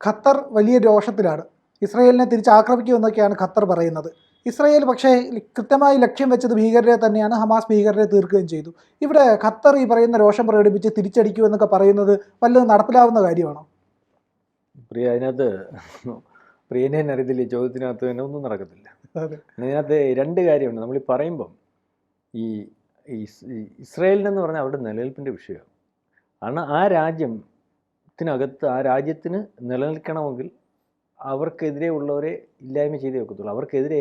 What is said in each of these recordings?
Qatar വലിയ രോഷത്തിലാണ്. ഇസ്രയേലിനെ തിരിച്ച് ആക്രമിക്കുമെന്നൊക്കെയാണ് ഖത്തർ പറയുന്നത്. ഇസ്രയേൽ പക്ഷേ കൃത്യമായി ലക്ഷ്യം വെച്ചത് ഭീകരരെ തന്നെയാണ്. ഹമാസ് ഭീകരരെ തീർക്കുകയും ചെയ്തു. ഇവിടെ ഖത്തർ ഈ പറയുന്ന രോഷം പ്രകടിപ്പിച്ച് തിരിച്ചടിക്കുമെന്നൊക്കെ പറയുന്നത് വല്ലതും നടപ്പിലാവുന്ന കാര്യമാണോ? പ്രിയ അതിനകത്ത് പ്രിയനെ അറിയത്തില്ല ഈ ചോദ്യത്തിനകത്ത് തന്നെ ഒന്നും നടക്കത്തില്ല. അതെ. അതിനകത്ത് രണ്ട് കാര്യമുണ്ട്. നമ്മൾ ഈ പറയുമ്പം ഈ ഇസ്രയേലിനെന്ന് പറഞ്ഞാൽ അവരുടെ നിലനിൽപ്പിന്റെ വിഷയമാണ്. കാരണം ആ രാജ്യത്തിനകത്ത് ആ രാജ്യത്തിന് നിലനിൽക്കണമെങ്കിൽ അവർക്കെതിരെ ഉള്ളവരെ ഇല്ലായ്മ ചെയ്തേ വെക്കത്തുള്ളൂ അവർക്കെതിരെ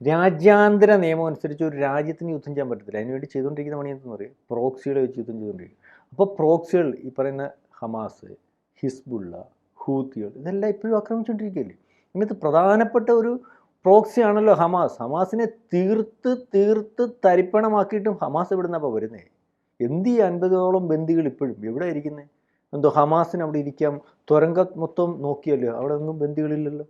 രാജ്യാന്തര നിയമം അനുസരിച്ച് ഒരു രാജ്യത്തിന് യുദ്ധം ചെയ്യാൻ പറ്റത്തില്ല. അതിനുവേണ്ടി ചെയ്തുകൊണ്ടിരിക്കുന്ന പണി എന്തെന്ന് പറയും പ്രോക്സികളെ വെച്ച് യുദ്ധം ചെയ്തുകൊണ്ടിരിക്കും അപ്പോൾ പ്രോക്സികൾ ഈ പറയുന്ന ഹമാസ് ഹിസ്ബുള്ള ഹൂത്തികൾ ഇതെല്ലാം ഇപ്പോഴും ആക്രമിച്ചുകൊണ്ടിരിക്കുകയല്ലേ? ഇന്നത്തെ പ്രധാനപ്പെട്ട ഒരു പ്രോക്സി ആണല്ലോ ഹമാസ്. ഹമാസിനെ തീർത്ത് തീർത്ത് തരിപ്പണമാക്കിയിട്ടും ഹമാസ് എവിടെ നിന്നപ്പോൾ വരുന്നേ? എന്ത് ഈ അൻപതോളം ബന്ദികൾ ഇപ്പോഴും എവിടെ ഇരിക്കുന്നത് എന്തോ ഹമാസിന് അവിടെ ഇരിക്കാം തുരങ്ക മൊത്തം നോക്കിയല്ലോ. അവിടെ ഒന്നും ബന്ദികളില്ലല്ലോ.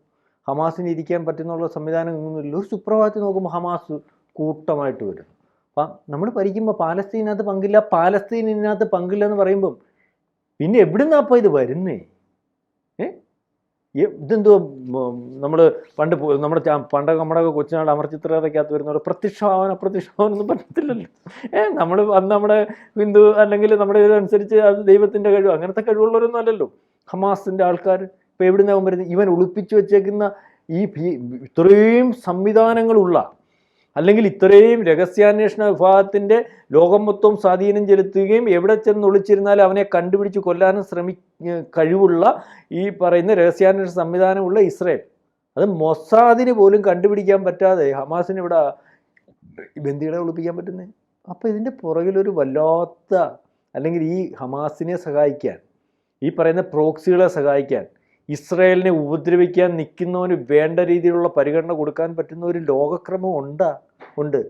ഹമാസിന് ഇരിക്കാൻ പറ്റുന്നുള്ള സംവിധാനം ഒന്നുമില്ല ഒരു സുപ്രഭാതത്തിൽ നോക്കുമ്പോൾ ഹമാസ് കൂട്ടമായിട്ട് വരും. അപ്പം നമ്മൾ ഭരിക്കുമ്പോൾ പാലസ്തീനകത്ത് പങ്കില്ല പാലസ്തീനകത്ത് പങ്കില്ല എന്ന് പറയുമ്പം പിന്നെ എവിടുന്നാ അപ്പോൾ ഇത് വരുന്നേ? ഇതെന്തോ നമ്മൾ പണ്ട് നമ്മുടെ പണ്ട് നമ്മുടെ കൊച്ചുനാൾ അമർചിത്രകഥയ്ക്കകത്ത് വരുന്ന ഒരു പ്രത്യക്ഷമാവാൻ അപ്രത്യക്ഷമാവാൻ ഒന്നും പറ്റത്തില്ലല്ലോ. ഏ നമ്മൾ അന്ന് നമ്മുടെ ഹിന്ദു അല്ലെങ്കിൽ നമ്മുടെ ഇതനുസരിച്ച് അത് ദൈവത്തിന്റെ കഴിവ് അങ്ങനത്തെ കഴിവുള്ളവരൊന്നും അല്ലല്ലോ. ഹമാസിന്റെ ആൾക്കാർ ഇപ്പോൾ എവിടുന്നാവും വരുന്നത്? ഇവൻ ഒളിപ്പിച്ചു വെച്ചേക്കുന്ന ഈ ഇത്രയും സംവിധാനങ്ങളുള്ള അല്ലെങ്കിൽ ഇത്രയും രഹസ്യാന്വേഷണ വിഭാഗത്തിന്റെ ലോകം മൊത്തം സ്വാധീനം ചെലുത്തുകയും എവിടെ ചെന്ന് ഒളിച്ചിരുന്നാൽ അവനെ കണ്ടുപിടിച്ച് കൊല്ലാനും ശ്രമി കഴിവുള്ള ഈ പറയുന്ന രഹസ്യാന്വേഷണ സംവിധാനമുള്ള ഇസ്രയേൽ. അത് മൊസാദിന് പോലും കണ്ടുപിടിക്കാൻ പറ്റാതെ ഹമാസിന് ഇവിടെ ബന്ദികളെ ഒളിപ്പിക്കാൻ പറ്റുന്നത് അപ്പോൾ ഇതിന്റെ പുറകിലൊരു വല്ലാത്ത അല്ലെങ്കിൽ ഈ ഹമാസിനെ സഹായിക്കാൻ ഈ പറയുന്ന പ്രോക്സികളെ സഹായിക്കാൻ ഇസ്രയേലിനെ ഉപദ്രവിക്കാൻ നിൽക്കുന്നവന് വേണ്ട രീതിയിലുള്ള പരിഗണന കൊടുക്കാൻ പറ്റുന്ന ഒരു ലോകക്രമം ഉണ്ടാ ഉണ്ട്.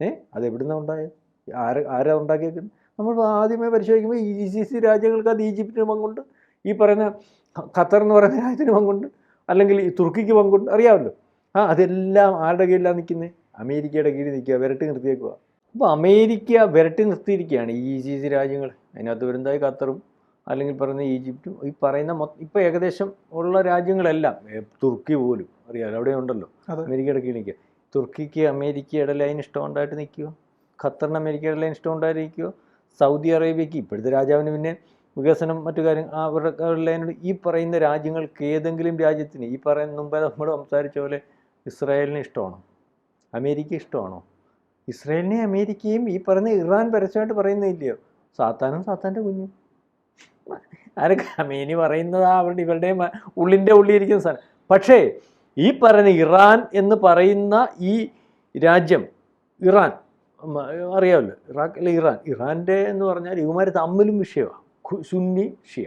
ഏ? അതെവിടുന്ന ഉണ്ടായത് ആര് ആരാ ഉണ്ടാക്കിയേക്കുന്നത് നമ്മൾ ആദ്യമേ പരിശോധിക്കുമ്പോൾ ഈ സി സി രാജ്യങ്ങൾക്ക് അത് ഈജിപ്തിന് പങ്കുണ്ട് ഈ പറയുന്ന ഖത്തർ എന്ന് പറയുന്ന രാജ്യത്തിന് പങ്കുണ്ട് അല്ലെങ്കിൽ ഈ തുർക്കിക്ക് പങ്കുണ്ട് അറിയാമല്ലോ. ആ അതെല്ലാം ആരുടെ കീഴിലാണ് നിൽക്കുന്നത് അമേരിക്കയുടെ കീഴിൽ നിൽക്കുക വിരട്ടി നിർത്തിയേക്കുക അപ്പോൾ അമേരിക്ക വിരട്ടി നിർത്തിയിരിക്കുകയാണ് ഈ സി സി രാജ്യങ്ങൾ അതിനകത്ത് വരുന്നതായി ഖത്തറും അല്ലെങ്കിൽ പറയുന്ന ഈജിപ്തും ഈ പറയുന്ന മൊത്തം ഇപ്പോൾ ഏകദേശം ഉള്ള രാജ്യങ്ങളെല്ലാം തുർക്കി പോലും അറിയാലോ അവിടെ ഉണ്ടല്ലോ. അമേരിക്കയുടെ കീഴിലേക്ക്. തുർക്കിക്ക് അമേരിക്കയുടെ ലൈൻ ഇഷ്ടമുണ്ടായിട്ട് നിൽക്കുക ഖത്തറിന് അമേരിക്കയുടെ ലൈൻ ഇഷ്ടം നിൽക്കുക സൗദി അറേബ്യക്ക് ഇപ്പോഴത്തെ രാജാവിന് പിന്നെ വികസനം മറ്റു കാര്യം അവരുടെ ലൈനോട് ഈ പറയുന്ന രാജ്യങ്ങൾക്ക് ഏതെങ്കിലും രാജ്യത്തിന് ഈ പറയുന്ന മുമ്പേ നമ്മൾ സംസാരിച്ച പോലെ ഇസ്രായേലിന് ഇഷ്ടമാണോ? അമേരിക്ക ഇഷ്ടമാണോ? ഇസ്രായേലിനെയും അമേരിക്കയും ഈ പറയുന്ന ഇറാൻ പരസ്യമായിട്ട് പറയുന്നില്ലയോ സാത്താനും സാത്താന്റെ കുഞ്ഞും. ആരൊക്കെ അമേനി പറയുന്നത് അവരുടെ ഇവരുടെ ഉള്ളിന്റെ ഉള്ളിയിരിക്കുന്ന സാധനം. പക്ഷേ ഈ പറയുന്ന ഇറാൻ എന്ന് പറയുന്ന ഈ രാജ്യം ഇറാൻ അറിയാമല്ലോ ഇറാഖ് അല്ലെ ഇറാൻ. ഇറാന്റെ എന്ന് പറഞ്ഞാൽ ഇവന്മാർ തമ്മിലും വിഷയമാണ് സുന്നി ഷിയ.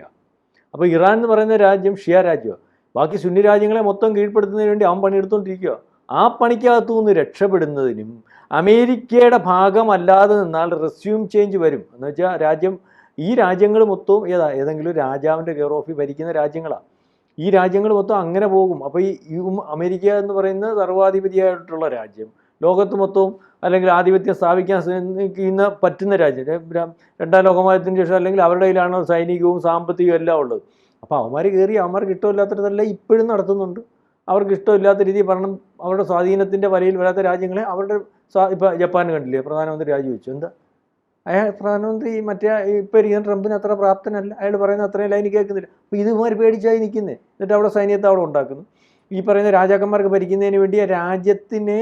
അപ്പോൾ ഇറാൻ എന്ന് പറയുന്ന രാജ്യം ഷിയ രാജ്യമാണ് ബാക്കി സുന്നി രാജ്യങ്ങളെ മൊത്തം കീഴ്പ്പെടുത്തുന്നതിന് വേണ്ടി അവൻ പണിയെടുത്തുകൊണ്ടിരിക്കുക ആ പണിക്കകത്തു നിന്ന് രക്ഷപ്പെടുന്നതിനും അമേരിക്കയുടെ ഭാഗമല്ലാതെ നിന്നാൽ റെസ്യൂം ചേഞ്ച് വരും. എന്ന് വെച്ചാൽ രാജ്യം ഈ രാജ്യങ്ങൾ മൊത്തവും ഏതാ ഏതെങ്കിലും രാജാവിന്റെ കെയർ ഓഫിൽ ഭരിക്കുന്ന രാജ്യങ്ങളാണ് ഈ രാജ്യങ്ങൾ മൊത്തം അങ്ങനെ പോകും. അപ്പോൾ ഈ അമേരിക്ക എന്ന് പറയുന്ന സർവാധിപതിയായിട്ടുള്ള രാജ്യം ലോകത്ത് മൊത്തവും അല്ലെങ്കിൽ ആധിപത്യം സ്ഥാപിക്കാൻ ശ്രമിക്കുന്ന പറ്റുന്ന രാജ്യം രണ്ടാം ലോകമായതിനു ശേഷം അല്ലെങ്കിൽ അവരുടെ കയ്യിലാണ് സൈനികവും സാമ്പത്തികവും എല്ലാം ഉള്ളത്. അപ്പോൾ അവന്മാർ കയറി അവന്മാർക്ക് ഇഷ്ടമില്ലാത്തതെല്ലാം ഇപ്പോഴും നടത്തുന്നുണ്ട്. അവർക്ക് ഇഷ്ടമില്ലാത്ത രീതിയിൽ ഭരണം അവരുടെ സ്വാധീനത്തിന്റെ വലയിൽ വരാത്ത രാജ്യങ്ങളെ അവരുടെ ഇപ്പോൾ ജപ്പാൻ കണ്ടില്ലേ പ്രധാനമന്ത്രി രാജിവെച്ചു. എന്താ? അയാൾ പ്രധാനമന്ത്രി മറ്റേ ഇപ്പോൾ ഇരിക്കുന്ന ട്രംപിന് അത്ര പ്രാപ്തനല്ല. അയാൾ പറയുന്ന അത്രയും ലൈൻ കേൾക്കുന്നില്ല. അപ്പോൾ ഇതുമാതിരി പേടിച്ചായി നിൽക്കുന്നത് എന്നിട്ട് അവിടെ സൈന്യത്തെ അവിടെ ഉണ്ടാക്കുന്നു. ഈ പറയുന്ന രാജാക്കന്മാർക്ക് ഭരിക്കുന്നതിന് വേണ്ടി രാജ്യത്തിന്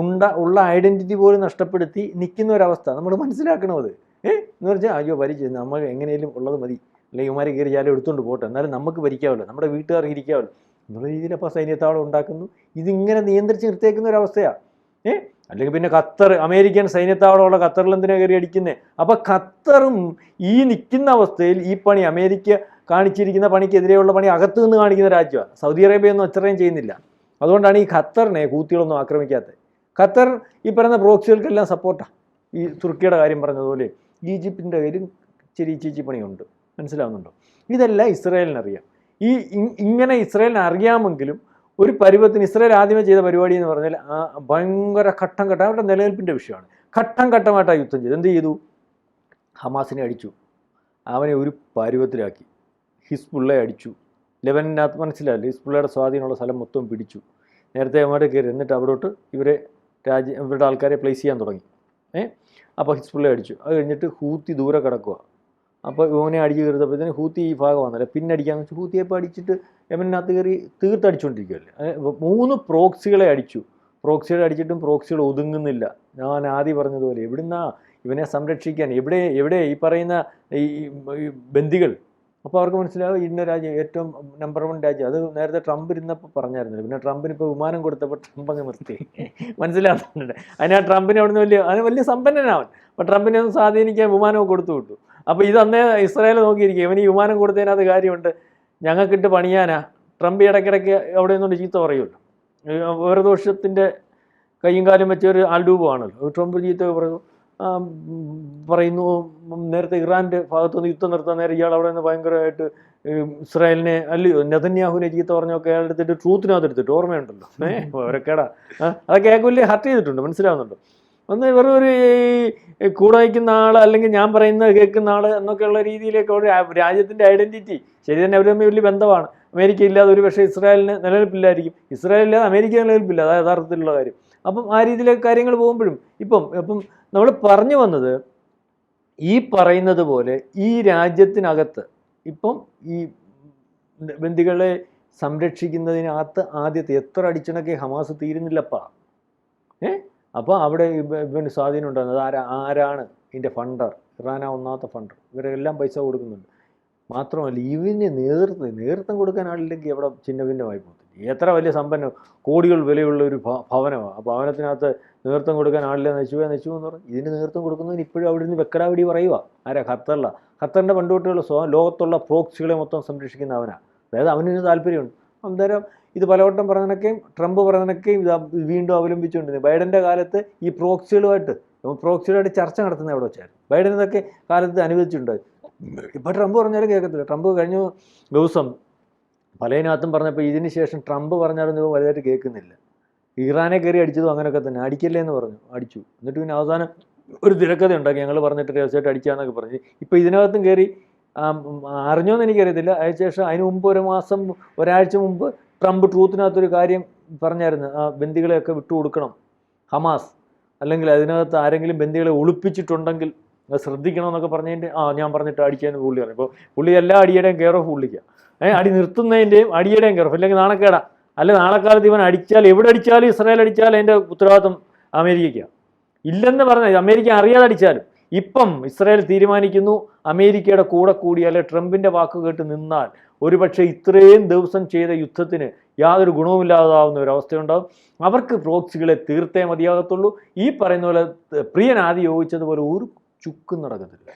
ഉണ്ട ഉള്ള ഐഡന്റിറ്റി പോലും നഷ്ടപ്പെടുത്തി നിൽക്കുന്ന ഒരവസ്ഥ നമ്മൾ മനസ്സിലാക്കണം അത് ഏഹ് എന്ന് വെച്ചാൽ അയ്യോ ഭരിച്ചു നമ്മൾ എങ്ങനെയും ഉള്ളത് മതി. അല്ലെങ്കിൽ ഇവന്മാരെ കയറി ജാലം എടുത്തുകൊണ്ട് പോട്ടെ. എന്നാലും നമുക്ക് ഭരിക്കാമല്ലോ നമ്മുടെ വീട്ടുകാർക്ക് ഇരിക്കാമല്ലോ എന്നുള്ള രീതിയിൽ അപ്പോൾ സൈന്യത്താവളം ഉണ്ടാക്കുന്നു. ഇതിങ്ങനെ നിയന്ത്രിച്ച് നിർത്തിയേക്കുന്ന ഒരവസ്ഥയാണ് ഏ? അല്ലെങ്കിൽ പിന്നെ ഖത്തർ അമേരിക്കൻ സൈന്യത്താവളമുള്ള ഖത്തറിൽ എന്തിനാ കയറി അടിക്കുന്നത് അപ്പോൾ ഖത്തറും ഈ നിൽക്കുന്ന അവസ്ഥയിൽ ഈ പണി അമേരിക്ക കാണിച്ചിരിക്കുന്ന പണിക്കെതിരെയുള്ള പണി അകത്തു നിന്ന് കാണിക്കുന്ന രാജ്യമാണ് സൗദി അറേബ്യ ഒന്നും അത്രയും ചെയ്യുന്നില്ല. അതുകൊണ്ടാണ് ഈ ഖത്തറിനെ കൂത്തികളൊന്നും ആക്രമിക്കാത്തത് ഖത്തർ ഈ പറയുന്ന പ്രോക്സികൾക്കെല്ലാം സപ്പോർട്ടാണ് ഈ തുർക്കിയുടെ കാര്യം പറഞ്ഞതുപോലെ ഈജിപ്തിന്റെ കയ്യിലും ചെറിയ ചീച്ചി പണിയുണ്ട്. മനസ്സിലാവുന്നുണ്ടോ? ഇതെല്ലാം ഇസ്രായേലിനറിയാം. ഈ ഇങ്ങനെ ഇസ്രായേലിന് അറിയാമെങ്കിലും ഒരു പരുവത്തിന് ഇസ്രായേൽ ആദ്യമേ ചെയ്ത പരിപാടി എന്ന് പറഞ്ഞാൽ ആ ഭയങ്കര ഘട്ടം ഘട്ടം അവരുടെ നിലനിൽപ്പിന്റെ വിഷയമാണ്. ഘട്ടം ഘട്ടമായിട്ടാണ് യുദ്ധം ചെയ്തു എന്ത് ചെയ്തു? ഹമാസിനെ അടിച്ചു. അവനെ ഒരു പരുവത്തിലാക്കി. ഹിസ്ബുള്ളയെ അടിച്ചു. ലെബനനകത്ത് മനസ്സിലായില്ല? ഹിസ്ബുള്ളയുടെ സ്വാധീനമുള്ള സ്ഥലം മൊത്തം പിടിച്ചു. നേരത്തെ അങ്ങോട്ട് കയറി എന്നിട്ട് അവിടോട്ട് ഇവരെ രാജ്യ ഇവരുടെ ആൾക്കാരെ പ്ലേസ് ചെയ്യാൻ തുടങ്ങി. ഏ? അപ്പോൾ ഹിസ്ബുള്ള അടിച്ചു. അത് കഴിഞ്ഞിട്ട് ഹൂത്തി ദൂരെ കിടക്കുക അപ്പോൾ ഇവനെ അടിച്ച് തീർത്തപ്പോഴത്തേന് ഹൂത്തി ഈ ഭാഗം വന്നില്ല? പിന്നെ അടിക്കാന്ന് വെച്ചാൽ ഹൂത്തിയെ ഇപ്പോൾ അടിച്ചിട്ട് യമനകത്ത് കയറി തീർത്തടിച്ചുകൊണ്ടിരിക്കുകയല്ലേ മൂന്ന് പ്രോക്സികളെ അടിച്ചു. പ്രോക്സികൾ അടിച്ചിട്ടും പ്രോക്സികൾ ഒതുങ്ങുന്നില്ല. ഞാൻ ആദ്യം പറഞ്ഞതുപോലെ എവിടുന്നാ ഇവനെ സംരക്ഷിക്കാൻ? എവിടെ എവിടെ ഈ പറയുന്ന ഈ ബന്ദികൾ? അപ്പോൾ അവർക്ക് മനസ്സിലാവും ഇന്ന രാജ്യം ഏറ്റവും നമ്പർ വൺ രാജ്യം. അത് നേരത്തെ ട്രംപ് ഇരുന്നപ്പോൾ പറഞ്ഞായിരുന്നില്ല പിന്നെ ട്രംപിന് ഇപ്പോൾ വിമാനം കൊടുത്തപ്പോൾ ട്രംപ് അങ്ങ് നിർത്തി. മനസ്സിലാകുന്നുണ്ട് അതിനാ ട്രംപിന് അവിടുന്ന് വലിയ അതിന് വലിയ സമ്പന്നനാവൻ. അപ്പോൾ ട്രംപിനെ ഒന്ന് സ്വാധീനിക്കാൻ വിമാനമൊക്കെ കൊടുത്തു വിട്ടു. അപ്പോൾ ഇത് അന്നേ ഇസ്രായേൽ നോക്കിയിരിക്കും. ഇവന് വിമാനം കൊടുത്തതിനകത്ത് കാര്യമുണ്ട്. ഞങ്ങൾക്കിട്ട് പണിയാനാ. ട്രംപ് ഇടയ്ക്കിടയ്ക്ക് അവിടെ നിന്നുകൊണ്ട് ചീത്ത പറയുമല്ലോ. വേറെ ദോഷത്തിന്റെ കയ്യും കാലും വെച്ച ഒരു ആൾഡൂബമാണല്ലോ ട്രംപ് ചീത്ത പറയുന്നു. പറയുന്നു നേരത്തെ ഇറാന്റെ ഭാഗത്തുനിന്ന് യുദ്ധം നിർത്താൻ നേരം ഇയാൾ അവിടെ നിന്ന് ഭയങ്കരമായിട്ട് ഇസ്രായേലിനെ അല്ലയോ നെതന്യാഹുവിനെ ചീത്ത പറഞ്ഞൊക്കെ അയാൾ എടുത്തിട്ട് ട്രൂത്തിനകത്ത് എടുത്തിട്ട് ഓർമ്മയുണ്ടല്ലോ. ഏഹ് അവരൊക്കെടാ അതൊക്കെ അയാൾക്ക് വലിയ ഹർട്ട് ചെയ്തിട്ടുണ്ട്. മനസ്സിലാവുന്നുണ്ടോ? ഒന്ന് വെറും ഒരു കൂടെ വയ്ക്കുന്ന ആൾ അല്ലെങ്കിൽ ഞാൻ പറയുന്നത് കേൾക്കുന്ന ആൾ എന്നൊക്കെയുള്ള രീതിയിലേക്ക് ഒരു രാജ്യത്തിന്റെ ഐഡന്റിറ്റി. ശരി തന്നെ അവർ തമ്മിൽ വലിയ ബന്ധമാണ്. അമേരിക്ക ഇല്ലാതെ ഒരു പക്ഷേ ഇസ്രായേലിന് നിലനിൽപ്പില്ലായിരിക്കും. ഇസ്രായേൽ ഇല്ലാതെ അമേരിക്ക നിലനിൽപ്പില്ല. അതാ യഥാർത്ഥത്തിലുള്ള കാര്യം. അപ്പം ആ രീതിയിലേക്ക് കാര്യങ്ങൾ പോകുമ്പോഴും ഇപ്പം ഇപ്പം നമ്മൾ പറഞ്ഞു വന്നത് ഈ പറയുന്നത് പോലെ ഈ രാജ്യത്തിനകത്ത് ഇപ്പം ഈ ബന്ദികളെ സംരക്ഷിക്കുന്നതിനകത്ത് ആദ്യത്തെ എത്ര അടിച്ചണക്കെ ഹമാസ് തീരുന്നില്ലപ്പാ. ഏ? അപ്പോൾ അവിടെ ഇവ- ഇവന് സ്വാധീനം ഉണ്ടാകുന്നത് ആരാ ആരാണ്? ഇതിന്റെ ഫണ്ടർ ഇറാനാ ഒന്നാമത്തെ ഫണ്ടർ ഇവരെല്ലാം പൈസ കൊടുക്കുന്നുണ്ട്. മാത്രമല്ല ഇവന് നേതൃത്വം നേതൃത്വം കൊടുക്കാൻ ആളില്ലെങ്കിൽ എവിടെ ചിഹ്നഭിന്നമായി പോകും? എത്ര വലിയ സമ്പന്നം കോടികൾ വിലയുള്ള ഒരു ഭവനമാണ് ആ ഭവനത്തിനകത്ത് നേതൃത്വം കൊടുക്കാൻ ആളില്ല നശിച്ചു നശിച്ചു എന്ന് പറഞ്ഞു ഇതിന് നേതൃത്വം കൊടുക്കുന്നതിന് ഇപ്പോഴും അവിടെ നിന്ന് വെക്കടാവിടി പറയുക ആരാ? ഖത്തറിലാണ് ഖത്തറിന്റെ പണ്ടുതൊട്ടുള്ള ലോകത്തുള്ള പ്രോക്സികളെ മൊത്തം സംരക്ഷിക്കുന്ന അവനാണ് അതായത് അവനിന് താല്പര്യമുണ്ട്. അന്നേരം ഇത് പലവട്ടം പറഞ്ഞതിനൊക്കെയും ട്രംപ് പറഞ്ഞതിനൊക്കെയും ഇത് വീണ്ടും അവലംബിച്ചുകൊണ്ടിരുന്നത് ബൈഡന്റെ കാലത്ത് ഈ പ്രോക്സികളുമായിട്ട് പ്രോക്സികളുമായിട്ട് ചർച്ച നടത്തുന്നത് എവിടെ വെച്ചായിരുന്നു? ബൈഡൻ ഇതൊക്കെ കാലത്ത് അനുവദിച്ചിട്ടുണ്ട്. ഇപ്പോൾ ട്രംപ് പറഞ്ഞാലും കേൾക്കത്തില്ല. ട്രംപ് കഴിഞ്ഞ ദിവസം പലതിനകത്തും പറഞ്ഞപ്പോൾ ഇതിന് ശേഷം ട്രംപ് പറഞ്ഞാലും ഇവ വലുതായിട്ട് കേൾക്കുന്നില്ല. ഇറാനെ കയറി അടിച്ചതും അങ്ങനെയൊക്കെ തന്നെ. അടിക്കല്ലേ എന്ന് പറഞ്ഞു. അടിച്ചു. എന്നിട്ട് പിന്നെ അവസാനം ഒരു തിരക്കഥ ഉണ്ടാക്കി ഞങ്ങൾ പറഞ്ഞിട്ട് രഹസ്യമായിട്ട് അടിക്കാന്നൊക്കെ പറഞ്ഞു. ഇപ്പോൾ ഇതിനകത്തും കയറി അറിഞ്ഞോന്ന് എനിക്കറിയത്തില്ല. അതിനുശേഷം അതിന് മുമ്പ് ഒരു മാസം ഒരാഴ്ച മുമ്പ് ട്രംപ് ട്രൂത്തിനകത്തൊരു കാര്യം പറഞ്ഞായിരുന്നു. ആ ബന്ദികളെയൊക്കെ വിട്ടുകൊടുക്കണം. ഹമാസ്. അല്ലെങ്കിൽ അതിനകത്ത് ആരെങ്കിലും ബന്ദികളെ ഒളിപ്പിച്ചിട്ടുണ്ടെങ്കിൽ ശ്രദ്ധിക്കണം ശ്രദ്ധിക്കണമെന്നൊക്കെ പറഞ്ഞതിന്റെ ആ ഞാൻ പറഞ്ഞിട്ട് അടിക്കാന്ന് പുള്ളി പറഞ്ഞു. ഇപ്പോൾ പുള്ളി എല്ലാ അടിയുടെയും കെയർ ഓഫ് ഏഹ് അടി നിർത്തുന്നതിന്റെയും അടിയുടെയും കെയർ ഓഫ് അല്ലെങ്കിൽ നാണക്കേടാ. അല്ല നാളെ കാലത്ത് ഇവൻ അടിച്ചാൽ എവിടെ അടിച്ചാലും ഇസ്രായേൽ അടിച്ചാലും അതിന്റെ ഉത്തരവാദിത്വം അമേരിക്കയ്ക്കാണ് ഇല്ലെന്ന് പറഞ്ഞാൽ അമേരിക്ക അറിയാതെ അടിച്ചാലും. ഇപ്പം ഇസ്രായേൽ തീരുമാനിക്കുന്നു അമേരിക്കയുടെ കൂടെ കൂടി അല്ലെ ട്രംപിന്റെ വാക്ക് കേട്ട് നിന്നാൽ ഒരുപക്ഷെ ഇത്രയും ദിവസം ചെയ്ത യുദ്ധത്തിന് യാതൊരു ഗുണവുമില്ലാതാവുന്ന ഒരു അവസ്ഥയുണ്ടാവും. അവർക്ക് പ്രോക്സികളെ തീർത്തേ മതിയാകത്തുള്ളൂ. ഈ പറയുന്ന പോലെ പ്രിയൻ ആദ്യം യോജിച്ചതുപോലെ ഒരു ചുക്കും നടക്കത്തില്ല.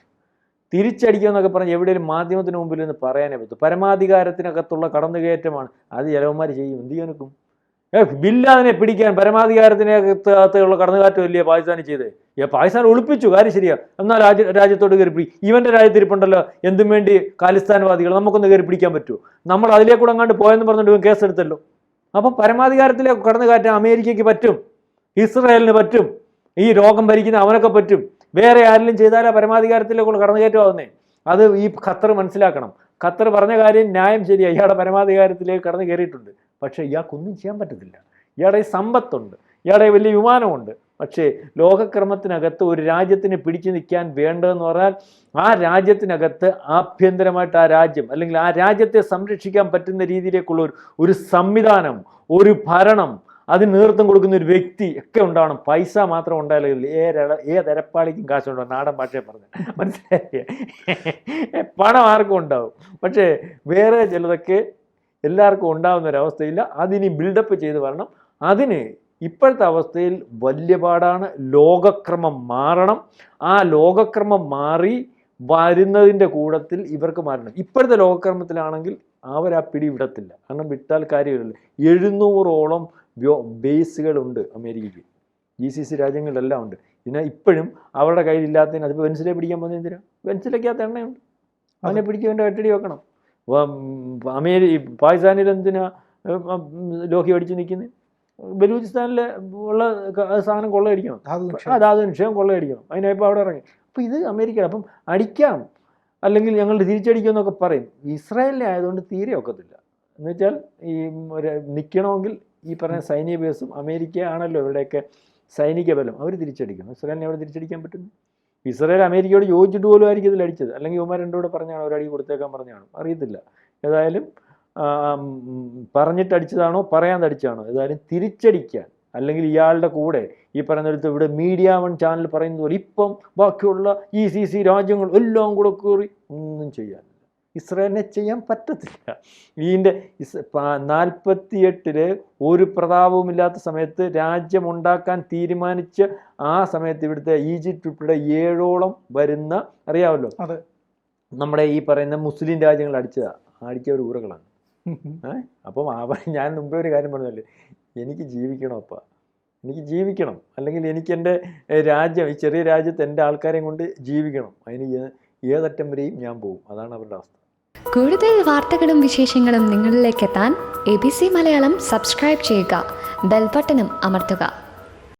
തിരിച്ചടിക്കുക എന്നൊക്കെ പറഞ്ഞ് എവിടെയും മാധ്യമത്തിന് മുമ്പിൽ നിന്ന് പറയാനേ പറ്റും പരമാധികാരത്തിനകത്തുള്ള കടന്നുകയറ്റമാണ്. അത് ചിലവന്മാർ ചെയ്യും. എന്ത് ചെയ്യാനൊക്കും? ഏ ബില്ലാതിനെ പിടിക്കാൻ പരമാധികാരത്തിനകത്തുള്ള കടന്നുകാറ്റം ഇല്ലേ പാകിസ്ഥാൻ ചെയ്തേ. പാകിസ്ഥാൻ ഒളിപ്പിച്ചു കാര്യം ശരിയാ. എന്നാൽ രാജ്യ രാജ്യത്തോട് കയറി പിടി. ഇവന്റെ രാജ്യത്തിരിപ്പുണ്ടല്ലോ എന്തും വേണ്ടി ഖാലിസ്ഥാൻവാദികൾ നമുക്കൊന്ന് കയറി പിടിക്കാൻ പറ്റുമോ നമ്മൾ അതിലേക്കൂടെ അങ്ങാണ്ട് പോയെന്ന് പറഞ്ഞിട്ട് ഇവൻ കേസെടുത്തല്ലോ. അപ്പം പരമാധികാരത്തിലേക്ക് കടന്നു കയറ്റാൻ അമേരിക്കയ്ക്ക് പറ്റും? ഇസ്രായേലിന് പറ്റും? ഈ രോഗം ഭരിക്കുന്ന അവനൊക്കെ പറ്റും? വേറെ ആരെങ്കിലും ചെയ്താലാ പരമാധികാരത്തിലേക്കുള്ള കടന്നുകയറ്റമാവുന്നേ? അത് ഈ ഖത്തർ മനസ്സിലാക്കണം. ഖത്തർ പറഞ്ഞ കാര്യം ന്യായം ശരി ഇയാളുടെ പരമാധികാരത്തിലേക്ക് കടന്നു കയറിയിട്ടുണ്ട്. പക്ഷേ ഇയാൾക്കൊന്നും ചെയ്യാൻ പറ്റത്തില്ല. ഇയാളുടെ ഈ സമ്പത്തുണ്ട്. ഇയാളുടെ വലിയ വിമാനമുണ്ട്. പക്ഷേ ലോകക്രമത്തിനകത്ത് ഒരു രാജ്യത്തിന് പിടിച്ചു നിൽക്കാൻ വേണ്ടതെന്ന് പറഞ്ഞാൽ ആ രാജ്യത്തിനകത്ത് ആഭ്യന്തരമായിട്ട് ആ രാജ്യം അല്ലെങ്കിൽ ആ രാജ്യത്തെ സംരക്ഷിക്കാൻ പറ്റുന്ന രീതിയിലേക്കുള്ള ഒരു ഒരു സംവിധാനം ഒരു ഭരണം അതിന് നേതൃത്വം കൊടുക്കുന്ന ഒരു വ്യക്തി ഒക്കെ ഉണ്ടാവണം. പൈസ മാത്രം ഉണ്ടായാലും ഏതരപ്പാളിക്കും കാശുണ്ടാവും. നാടൻ ഭാഷയെ പറഞ്ഞു മനസ്സിലായി പണം ആർക്കും ഉണ്ടാവും. പക്ഷേ വേറെ ചിലതൊക്കെ എല്ലാവർക്കും ഉണ്ടാകുന്ന ഒരവസ്ഥയില്ല അതിനി ബിൽഡപ്പ് ചെയ്ത് വരണം. അതിന് ഇപ്പോഴത്തെ അവസ്ഥയിൽ വലിയ പാടാണ് ലോകക്രമം മാറണം. ആ ലോകക്രമം മാറി വരുന്നതിന്റെ കൂടത്തിൽ ഇവർക്ക് മാറണം. ഇപ്പോഴത്തെ ലോകക്രമത്തിലാണെങ്കിൽ അവർ ആ പിടി വിടത്തില്ല. കാരണം വിട്ടാൽ കാര്യമില്ല എഴുന്നൂറോളം വ്യോ ബേസുകളുണ്ട് അമേരിക്കയ്ക്ക്. ജി സി സി രാജ്യങ്ങളിലെല്ലാം ഉണ്ട്. പിന്നെ ഇപ്പോഴും അവരുടെ കയ്യിലില്ലാത്തതിന് അതിപ്പോൾ വെൻസിലെ പിടിക്കാൻ പോകുന്നത് എന്തിനാ? വെൻസിലയ്ക്കകത്ത് എണ്ണയുണ്ട്. അവനെ പിടിച്ച് അവന്റെ കെട്ടടി വെക്കണം. അമേരി പാകിസ്ഥാനിൽ എന്തിനാ ലോഹി അടിച്ച് നിൽക്കുന്നത് ബലൂചിസ്ഥാനിലെ ഉള്ള സാധനം കൊള്ളയടിക്കണം. അതാത് നിക്ഷേപം കൊള്ളയടിക്കണം. അതിനായിപ്പോൾ അവിടെ ഇറങ്ങി. അപ്പോൾ ഇത് അമേരിക്ക അപ്പം അടിക്കാം. അല്ലെങ്കിൽ ഞങ്ങൾ തിരിച്ചടിക്കുമെന്നൊക്കെ പറയും. ഇസ്രായേലിനെ ആയതുകൊണ്ട് തീരെ ഒക്കത്തില്ല. എന്നുവെച്ചാൽ ഈ നിൽക്കണമെങ്കിൽ ഈ പറഞ്ഞ സൈനിക ബേസും അമേരിക്ക ആണല്ലോ ഇവരുടെയൊക്കെ സൈനിക ബലം. അവർ തിരിച്ചടിക്കണം. ഇസ്രായേലിനെ അവിടെ തിരിച്ചടിക്കാൻ പറ്റുന്നു? ഇസ്രായേൽ അമേരിക്കയോട് യോജിച്ചിട്ട് പോലും ആയിരിക്കും ഇതിൽ അടിച്ചത്. അല്ലെങ്കിൽ ഇവന്മാർ രണ്ടും പറഞ്ഞാണ്? ഒരടി കൊടുത്തേക്കാൻ പറഞ്ഞാണ്? അറിയത്തില്ല. ഏതായാലും പറഞ്ഞിട്ട് അടിച്ചതാണോ? പറയാൻ അടിച്ചതാണോ? ഏതായാലും തിരിച്ചടിക്കാൻ അല്ലെങ്കിൽ ഇയാളുടെ കൂടെ ഈ പറയുന്നിടത്ത് ഇവിടെ മീഡിയ വൺ ചാനൽ പറയുന്നത് പോലെ ഇപ്പം ബാക്കിയുള്ള ഈ സി സി രാജ്യങ്ങൾ എല്ലാം കൂടെ കയറി ഒന്നും ചെയ്യാനില്ല ഇസ്രായേലിനെ ചെയ്യാൻ പറ്റത്തില്ല. ഇതിന്റെ നാൽപ്പത്തിയെട്ടിൽ ഒരു പ്രതാപവുമില്ലാത്ത സമയത്ത് രാജ്യമുണ്ടാക്കാൻ തീരുമാനിച്ച് ആ സമയത്ത് ഇവിടുത്തെ ഈജിപ്റ്റ് ഉൾപ്പെടെ ഏഴോളം വരുന്ന അറിയാമല്ലോ അതെ. നമ്മുടെ ഈ പറയുന്ന മുസ്ലിം രാജ്യങ്ങൾ അടിച്ചതാ ഒരു ഊറകളാണ് അപ്പം ഞാൻ മുമ്പേ ഒരു കാര്യം പറഞ്ഞല്ലേ? എനിക്ക് ജീവിക്കണം അപ്പ. എനിക്ക് ജീവിക്കണം. അല്ലെങ്കിൽ എനിക്ക് എന്റെ രാജ്യം ഈ ചെറിയ രാജ്യത്ത് എന്റെ ആൾക്കാരെയും കൊണ്ട് ജീവിക്കണം. അതിന് ഏതറ്റം വരെയും ഞാൻ പോകും അതാണ് അവരുടെ അവസ്ഥ. കൂടുതൽ വാർത്തകളും വിശേഷങ്ങളും നിങ്ങളിലേക്ക് എത്താൻ A B C Malayalam subscribe ചെയ്യുക. ബെൽബട്ടനും അമർത്തുക.